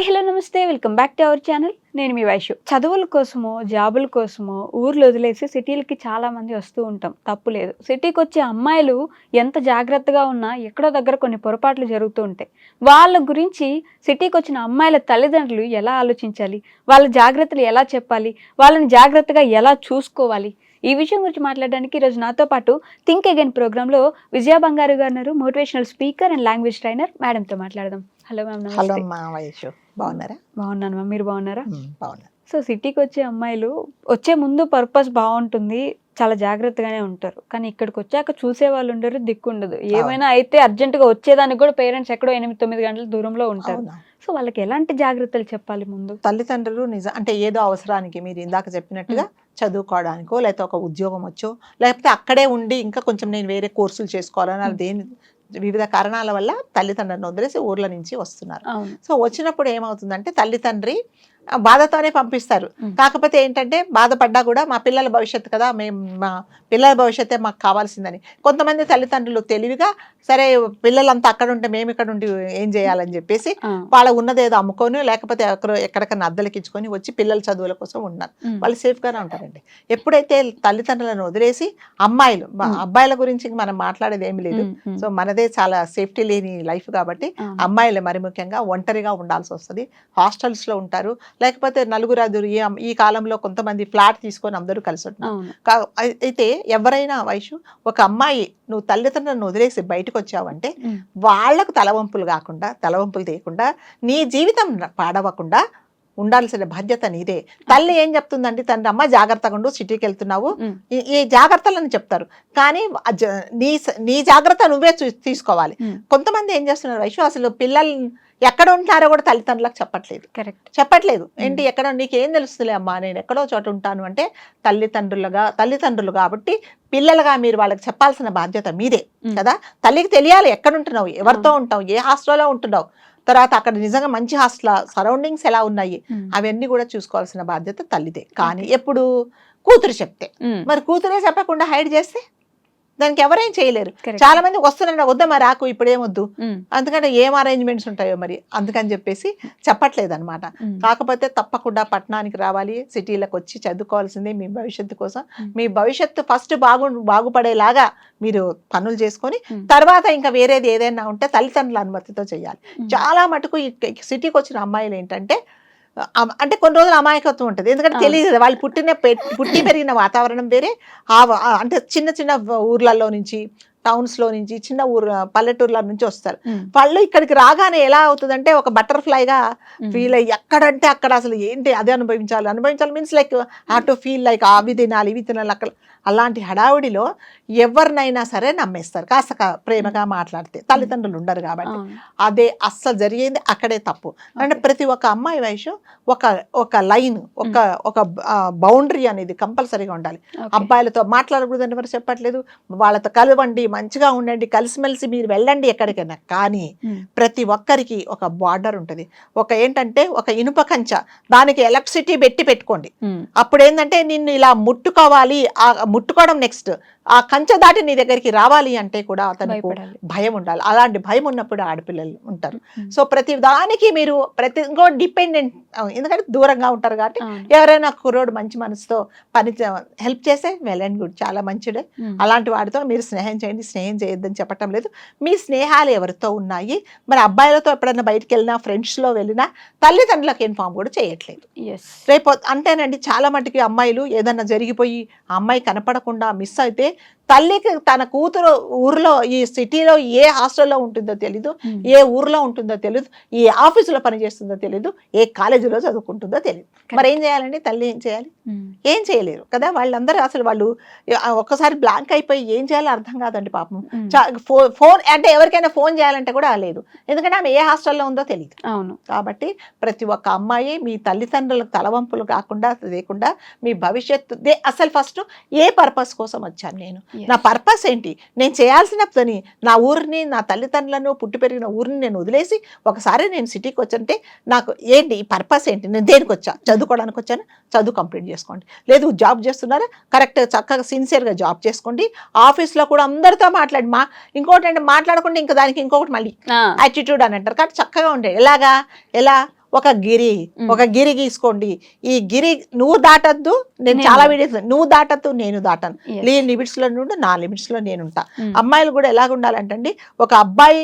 Hi hello నమస్తే welcome back to our channel నేను మీ వైషు చదువుల కోసమో జాబుల కోసమో ఊర్లు వదిలేసి సిటీలకి చాలామంది వస్తూ ఉంటాం తప్పు లేదు సిటీకి వచ్చే అమ్మాయిలు ఎంత జాగ్రత్తగా ఉన్నా ఎక్కడో దగ్గర కొన్ని పొరపాట్లు జరుగుతూ ఉంటాయి వాళ్ళ గురించి సిటీకి వచ్చిన అమ్మాయిల తల్లిదండ్రులు ఎలా ఆలోచించాలి వాళ్ళ జాగ్రత్తలు ఎలా చెప్పాలి వాళ్ళని జాగ్రత్తగా ఎలా చూసుకోవాలి ఈ విషయం గురించి మాట్లాడడానికి ఈరోజు నాతో పాటు థింక్ అగైన్ ప్రోగ్రాంలో విజయ బంగారు గారు motivational speaker and language trainer మేడంతో మాట్లాడదాం హలో మ్యామ్ హలో బాగున్నారా బాగున్నాను మ్యామ్ మీరు బాగున్నారా బాగున్నాను సో సిటీకి వచ్చే అమ్మాయిలు వచ్చే ముందు పర్పస్ బాగుంటుంది చాలా జాగ్రత్తగానే ఉంటారు కానీ ఇక్కడికి వచ్చాక చూసే వాళ్ళు ఉండరు దిక్కు ఉండదు ఏమైనా అయితే అర్జెంటుగా వచ్చేదానికి కూడా పేరెంట్స్ ఎక్కడో ఎనిమిది తొమ్మిది గంటల దూరంలో ఉంటారు సో వాళ్ళకి ఎలాంటి జాగ్రత్తలు చెప్పాలి ముందు తల్లిదండ్రులు నిజం అంటే ఏదో అవసరానికి మీరు ఇందాక చెప్పినట్టుగా చదువుకోవడానికో లేకపోతే ఒక ఉద్యోగం వచ్చో లేకపోతే అక్కడే ఉండి ఇంకా కొంచెం నేను వేరే కోర్సులు చేసుకోవాలని దేని వివిధ కారణాల వల్ల తల్లిదండ్రులను వదిలేసి ఊర్ల నుంచి వస్తున్నారు సో వచ్చినప్పుడు ఏమవుతుందంటే తల్లిదండ్రి బాధతోనే పంపిస్తారు కాకపోతే ఏంటంటే బాధపడ్డా కూడా మా పిల్లల భవిష్యత్తు కదా మేము మా పిల్లల భవిష్యత్తే మాకు కావాల్సిందని కొంతమంది తల్లిదండ్రులు తెలివిగా సరే పిల్లలంతా అక్కడ ఉంటే మేము ఇక్కడ ఉండి ఏం చేయాలని చెప్పేసి వాళ్ళ ఉన్నదేదో అమ్ముకొని లేకపోతే ఎక్కడ ఎక్కడికన్నా అద్దెలకించుకొని వచ్చి పిల్లల చదువుల కోసం ఉన్నారు వాళ్ళు సేఫ్గానే ఉంటారండి ఎప్పుడైతే తల్లిదండ్రులను వదిలేసి అమ్మాయిలు అబ్బాయిల గురించి మనం మాట్లాడేది ఏమి లేదు సో మనదే చాలా సేఫ్టీ లేని లైఫ్ కాబట్టి అమ్మాయిలు మరి ముఖ్యంగా ఒంటరిగా ఉండాల్సి వస్తుంది హాస్టల్స్లో ఉంటారు లేకపోతే నలుగురు ఈ కాలంలో కొంతమంది ఫ్లాట్ తీసుకొని అందరూ కలిసి ఉంటున్నారు అయితే ఎవరైనా వయసు ఒక అమ్మాయి నువ్వు తల్లిదండ్రులను వదిలేసి బయటకు వచ్చావంటే వాళ్లకు తలవంపులు కాకుండా తలవంపులు తీయకుండా నీ జీవితం పాడవకుండా ఉండాల్సిన బాధ్యత నీదే తల్లి ఏం చెప్తుందండి తండ్రి అమ్మ జాగ్రత్తగా ఉండు సిటీకి వెళ్తున్నావు ఈ జాగ్రత్తలను చెప్తారు కానీ నీ నీ జాగ్రత్త నువ్వే తీసుకోవాలి కొంతమంది ఏం చేస్తున్నారు వైశ్వ అసలు పిల్లల్ని ఎక్కడ ఉంటారో కూడా తల్లిదండ్రులకు చెప్పట్లేదు కరెక్ట్ చెప్పట్లేదు ఏంటి ఎక్కడ నీకేం తెలుస్తుంది అమ్మా నేను ఎక్కడో చోట ఉంటాను అంటే తల్లిదండ్రులుగా తల్లిదండ్రులు కాబట్టి పిల్లలుగా మీరు వాళ్ళకి చెప్పాల్సిన బాధ్యత మీదే కదా తల్లికి తెలియాలి ఎక్కడ ఉంటున్నావు ఎవరితో ఉంటావు ఏ హాస్టల్లో ఉంటున్నావు తర్వాత అక్కడ నిజంగా మంచి హాస్టల్ సరౌండింగ్స్ ఎలా ఉన్నాయి అవన్నీ కూడా చూసుకోవాల్సిన బాధ్యత తల్లిదే కానీ ఎప్పుడు కూతురు చెప్తే మరి కూతురే చెప్పకుండా హైడ్ చేస్తే దానికి ఎవరేం చేయలేరు చాలా మంది వస్తున్నారు వద్దమ్మా రాకు ఇప్పుడు ఏమొద్దు అందుకంటే ఏం అరేంజ్మెంట్స్ ఉంటాయో మరి అందుకని చెప్పేసి చెప్పట్లేదు అనమాట కాకపోతే తప్పకుండా పట్టణానికి రావాలి సిటీలకు వచ్చి చదువుకోవాల్సిందే మీ భవిష్యత్తు కోసం మీ భవిష్యత్తు ఫస్ట్ బాగు బాగుపడేలాగా మీరు పనులు చేసుకొని తర్వాత ఇంకా వేరేది ఏదైనా ఉంటే తల్లిదండ్రుల అనుమతితో చేయాలి చాలా మటుకు సిటీకి వచ్చిన అమ్మాయిలు ఏంటంటే అంటే కొన్ని రోజులు అమాయకత్వం ఉంటుంది ఎందుకంటే తెలియదు కదా వాళ్ళు పుట్టిన పుట్టి పెరిగిన వాతావరణం వేరే అంటే చిన్న చిన్న ఊర్లలో నుంచి టౌన్స్లో నుంచి చిన్న ఊరు పల్లెటూర్ల నుంచి వస్తారు వాళ్ళు ఇక్కడికి రాగానే ఎలా అవుతుందంటే ఒక బటర్ఫ్లైగా ఫీల్ అయ్యి ఎక్కడంటే అక్కడ అసలు ఏంటి అదే అనుభవించాలి అనుభవించాలి మీన్స్ లైక్ హా టు ఫీల్ లైక్ అవి తినాలి ఇవి తినాలి అక్కడ అలాంటి హడావుడిలో ఎవరినైనా సరే నమ్మేస్తారు కాస్త ప్రేమగా మాట్లాడితే తల్లిదండ్రులు ఉండరు కాబట్టి అదే అస్సలు జరిగేది అక్కడే తప్పు అంటే ప్రతి ఒక్క అమ్మాయి వయసు ఒక ఒక లైన్ ఒక ఒక బౌండరీ అనేది కంపల్సరీగా ఉండాలి అబ్బాయిలతో మాట్లాడకూడదని ఎవరు చెప్పట్లేదు వాళ్ళతో కలవండి మంచిగా ఉండండి కలిసిమెలిసి మీరు వెళ్ళండి ఎక్కడికైనా కానీ ప్రతి ఒక్కరికి ఒక బార్డర్ ఉంటుంది ఒక ఏంటంటే ఒక ఇనుప కంచ దానికి ఎలక్ట్రిసిటీ పెట్టి పెట్టుకోండి అప్పుడు ఏంటంటే నిన్ను ఇలా ముట్టుకోవాలి ముట్టుకోవడం నెక్స్ట్ ఆ కంచె దాటి నీ దగ్గరికి రావాలి అంటే కూడా అతనికి భయం ఉండాలి అలాంటి భయం ఉన్నప్పుడు ఆడపిల్లలు ఉంటారు సో ప్రతి దానికి మీరు ప్రతి ఇంకో డిపెండెంట్ ఎందుకంటే దూరంగా ఉంటారు కాబట్టి ఎవరైనా కుర్రోడు మంచి మనసుతో పని హెల్ప్ చేస్తే వెల్ అండ్ గుడ్ చాలా మంచిడే అలాంటి వాడితో మీరు స్నేహం చేయండి స్నేహం చేయొద్దని చెప్పటం లేదు మీ స్నేహాలు ఎవరితో ఉన్నాయి మరి అబ్బాయిలతో ఎప్పుడైనా బయటకు వెళ్ళినా ఫ్రెండ్స్లో వెళ్ళినా తల్లిదండ్రులకు ఇన్ఫామ్ కూడా చేయట్లేదు రేపు అంతేనండి చాలా మటుకి అమ్మాయిలు ఏదన్నా జరిగిపోయి ఆ అమ్మాయి కనపడకుండా మిస్ అయితే okay తల్లికి తన కూతురు ఊర్లో ఈ సిటీలో ఏ హాస్టల్లో ఉంటుందో తెలీదు ఏ ఊర్లో ఉంటుందో తెలీదు ఏ ఆఫీసులో పనిచేస్తుందో తెలీదు ఏ కాలేజీలో చదువుకుంటుందో తెలియదు మరి ఏం చేయాలండి తల్లి ఏం చేయాలి ఏం చేయలేరు కదా వాళ్ళందరూ అసలు వాళ్ళు ఒక్కసారి బ్లాంక్ అయిపోయి ఏం చేయాలో అర్థం కాదండి పాపం ఫోన్ అంటే ఎవరికైనా ఫోన్ చేయాలంటే కూడా లేదు ఎందుకంటే ఆమె ఏ హాస్టల్లో ఉందో తెలియదు అవును కాబట్టి ప్రతి ఒక్క అమ్మాయి మీ తల్లిదండ్రులకు తలవంపులు కాకుండా లేకుండా మీ భవిష్యత్తు అసలు ఫస్ట్ ఏ పర్పస్ కోసం వచ్చాను నేను నా పర్పస్ ఏంటి నేను చేయాల్సిన పని నా ఊరిని నా తల్లిదండ్రులను పుట్టి పెరిగిన ఊరిని నేను వదిలేసి ఒకసారి నేను సిటీకి వచ్చంటే నాకు ఏంటి ఈ పర్పస్ ఏంటి నేను దేనికి వచ్చా చదువుకోవడానికి వచ్చాను చదువు కంప్లీట్ చేసుకోండి లేదు జాబ్ చేస్తున్నారా కరెక్ట్ చక్కగా సిన్సియర్గా జాబ్ చేసుకోండి ఆఫీస్లో కూడా అందరితో మాట్లాడి మా ఇంకోటి అంటే మాట్లాడకుండా ఇంకా దానికి ఇంకొకటి మళ్ళీ యాటిట్యూడ్ అని అంటారు కాబట్టి చక్కగా ఉండే ఎలాగా ఎలా ఒక గిరి ఒక గిరి గీసుకోండి ఈ గిరి నువ్వు దాటద్దు నేను చాలా వీడియోస్ నువ్వు దాటద్దు నేను దాటాను నీ లో నుండి నా లిమిట్స్ లో నేను ఉంటా అమ్మాయిలు కూడా ఎలాగ ఉండాలంటే ఒక అబ్బాయి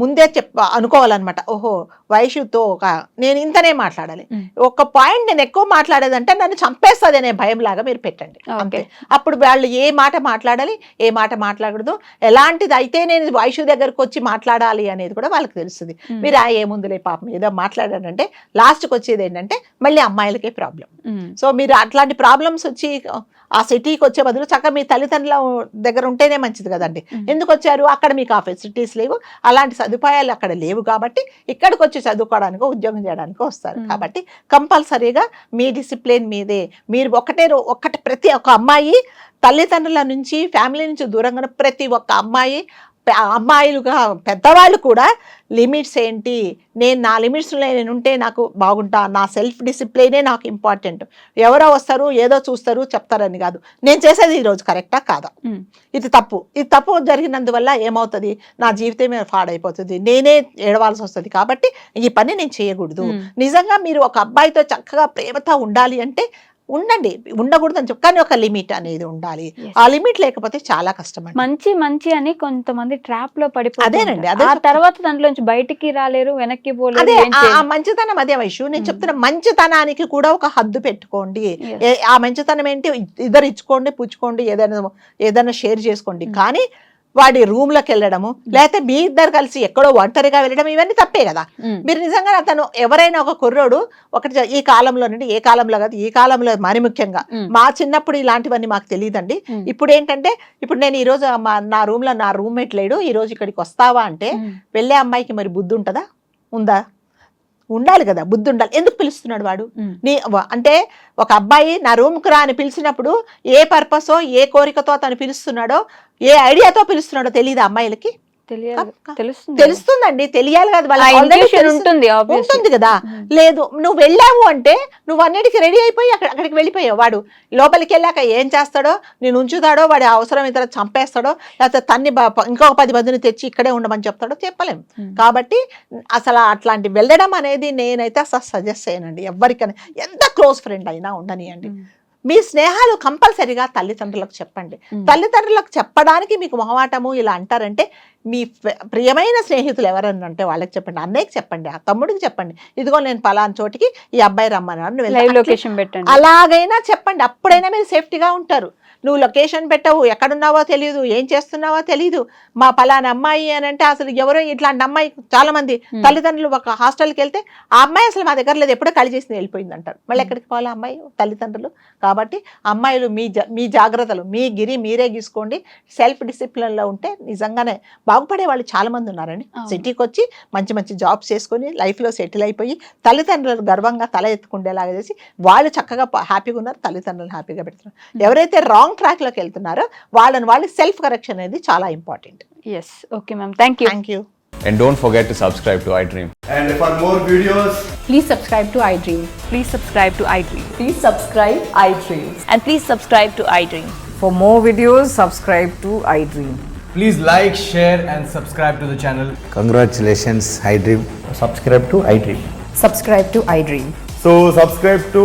ముందే చెప్ప అనుకోవాలన్నమాట ఓహో వయసుతో ఒక నేను ఇంతనే మాట్లాడాలి ఒక పాయింట్ నేను ఎక్కువ మాట్లాడేదంటే నన్ను చంపేస్తుంది అనే భయం లాగా మీరు పెట్టండి ఓకే అప్పుడు వాళ్ళు ఏ మాట మాట్లాడాలి ఏ మాట మాట్లాడదు ఎలాంటిది అయితే నేను వయసు దగ్గరకు వచ్చి మాట్లాడాలి అనేది కూడా వాళ్ళకి తెలుస్తుంది మీరు ఆ ఏ ముందులే పాపం ఏదో మాట్లాడాడంటే లాస్ట్కి వచ్చేది ఏంటంటే మళ్ళీ అమ్మాయిలకే ప్రాబ్లం సో మీరు అట్లాంటి ప్రాబ్లమ్స్ వచ్చి ఆ సిటీకి వచ్చే బదులు చక్కగా మీ తల్లిదండ్రుల దగ్గర ఉంటేనే మంచిది కదండి ఎందుకు వచ్చారు అక్కడ మీకు ఆ ఫెసిలిటీస్ లేవు అలాంటి సదుపాయాలు అక్కడ లేవు కాబట్టి ఇక్కడికి వచ్చి చదువుకోవడానికో ఉద్యోగం చేయడానికో వస్తారు కాబట్టి కంపల్సరీగా మీ డిసిప్లిన్ మీదే మీరు ఒకటే ఒకటి ప్రతి ఒక అమ్మాయి తల్లిదండ్రుల నుంచి ఫ్యామిలీ నుంచి దూరంగా ప్రతి ఒక్క అమ్మాయి అమ్మాయిలుగా పెద్దవాళ్ళు కూడా లిమిట్స్ ఏంటి నేను నా లిమిట్స్ నేను ఉంటే నాకు బాగుంటా నా సెల్ఫ్ డిసిప్లినే నాకు ఇంపార్టెంట్ ఎవరో వస్తారు ఏదో చూస్తారు చెప్తారని కాదు నేను చేసేది ఈరోజు కరెక్టా కాదా ఇది తప్పు ఇది తప్పు జరిగినందువల్ల ఏమవుతుంది నా జీవితం ఫాడ్ అయిపోతుంది నేనే ఏడవాల్సి వస్తుంది కాబట్టి ఈ పని నేను చేయకూడదు నిజంగా మీరు ఒక అబ్బాయితో చక్కగా ప్రేమతో ఉండాలి అంటే ఉండండి ఉండకూడదు చెప్పి కానీ ఒక లిమిట్ అనేది ఉండాలి ఆ లిమిట్ లేకపోతే చాలా కష్టం మంచి మంచి అని కొంతమంది ట్రాప్ లో పడిపోయి అదేనండి అదే ఆ తర్వాత దాంట్లోంచి బయటికి రాలేరు వెనక్కి పోలేదు అదే ఆ మంచితనం అదే వైషు నేను hmm. చెప్తున్నా మంచితనానికి కూడా ఒక హద్దు పెట్టుకోండి ఆ మంచితనం ఏంటి ఇద్దరు ఇచ్చుకోండి పుచ్చుకోండి ఏదైనా ఏదైనా షేర్ చేసుకోండి hmm. కానీ వాడి రూమ్ లోకి వెళ్ళడము లేకపోతే మీ ఇద్దరు కలిసి ఎక్కడో ఒంటరిగా వెళ్ళడం ఇవన్నీ తప్పే కదా మీరు నిజంగా అతను ఎవరైనా ఒక కుర్రోడు ఒకటి ఈ కాలంలో నుండి ఏ కాలంలో కాదు ఈ కాలంలో మరి ముఖ్యంగా మా చిన్నప్పుడు ఇలాంటివన్నీ మాకు తెలియదండి ఇప్పుడు ఏంటంటే ఇప్పుడు నేను ఈ రోజు నా లో నా రూమ్మేట్ లేడు ఈ రోజు ఇక్కడికి వస్తావా అంటే వెళ్ళే అమ్మాయికి మరి బుద్ధి ఉంటుందా ఉందా ఉండాలి కదా బుద్ధి ఉండాలి ఎందుకు పిలుస్తున్నాడు వాడు నీ అంటే ఒక అబ్బాయి నా రూమ్కి రా అని పిలిచినప్పుడు ఏ పర్పస్ ఏ కోరికతో అతను పిలుస్తున్నాడో ఏ ఐడియాతో పిలుస్తున్నాడో తెలియదు అమ్మాయిలకి తెలుస్తుందండి తెలియాలి కదా ఉంటుంది ఉంటుంది కదా లేదు నువ్వు వెళ్ళావు అంటే నువ్వు అన్నిటికీ రెడీ అయిపోయి అక్కడ అక్కడికి వెళ్ళిపోయావు వాడు లోపలికి వెళ్ళాక ఏం చేస్తాడో నేను ఉంచుతాడో వాడి అవసరం ఇతర చంపేస్తాడో లేకపోతే తన్ని ఇంకొక పది మందిని తెచ్చి ఇక్కడే ఉండమని చెప్తాడో చెప్పలేం కాబట్టి అసలు అట్లాంటి వెళ్ళడం అనేది నేనైతే అసలు సజెస్ట్ చేయనండి ఎవరికైనా ఎంత క్లోజ్ ఫ్రెండ్ అయినా ఉండనియండి మీ స్నేహాలు కంపల్సరిగా తల్లిదండ్రులకు చెప్పండి తల్లిదండ్రులకు చెప్పడానికి మీకు మొహమాటము ఇలా అంటారంటే మీ ప్రియమైన స్నేహితులు ఎవరన్నా ఉంటే వాళ్ళకి చెప్పండి అన్నయ్యకి చెప్పండి ఆ తమ్ముడికి చెప్పండి ఇదిగో నేను పలాని చోటికి ఈ అబ్బాయి రమ్మన్నాను అలాగైనా చెప్పండి అప్పుడైనా మీరు సేఫ్టీగా ఉంటారు నువ్వు లొకేషన్ పెట్టవు ఎక్కడున్నావో తెలియదు ఏం చేస్తున్నావో తెలియదు మా పలానా అమ్మాయి అని అంటే అసలు ఎవరో ఇట్లాంటి అమ్మాయి చాలా మంది తల్లిదండ్రులు ఒక హాస్టల్కి వెళ్తే ఆ అమ్మాయి అసలు మా దగ్గర లేదు ఎప్పుడో కలిసి వెళ్ళిపోయింది అంటారు మళ్ళీ ఎక్కడికి పోవాలి అమ్మాయి తల్లిదండ్రులు కాబట్టి అమ్మాయిలు మీ మీ జాగ్రత్తలు మీ గిరి మీరే గీసుకోండి సెల్ఫ్ డిసిప్లిన్లో ఉంటే నిజంగానే బాగుపడే వాళ్ళు చాలా మంది ఉన్నారండి సిటీకి వచ్చి మంచి మంచి జాబ్స్ చేసుకొని లైఫ్లో సెటిల్ అయిపోయి తల్లిదండ్రులు గర్వంగా తల ఎత్తుకుండేలాగా చేసి వాళ్ళు చక్కగా హ్యాపీగా ఉన్నారు తల్లిదండ్రులు హ్యాపీగా పెడుతున్నారు ఎవరైతే రాంగ్ రాంగ్ ట్రాక్లోకి వెళ్తున్నారో వాళ్ళని వాళ్ళు సెల్ఫ్ కరెక్షన్ అనేది చాలా important yes okay ma'am thank you thank you And don't forget to subscribe to i dream And for more videos, please subscribe to i dream Please subscribe to iDream. Please subscribe i dream And please subscribe to i iDream. For more videos, subscribe to i dream Please like, share, and subscribe to the channel. Congratulations, dream Subscribe to iDream. Subscribe to iDream. So subscribe to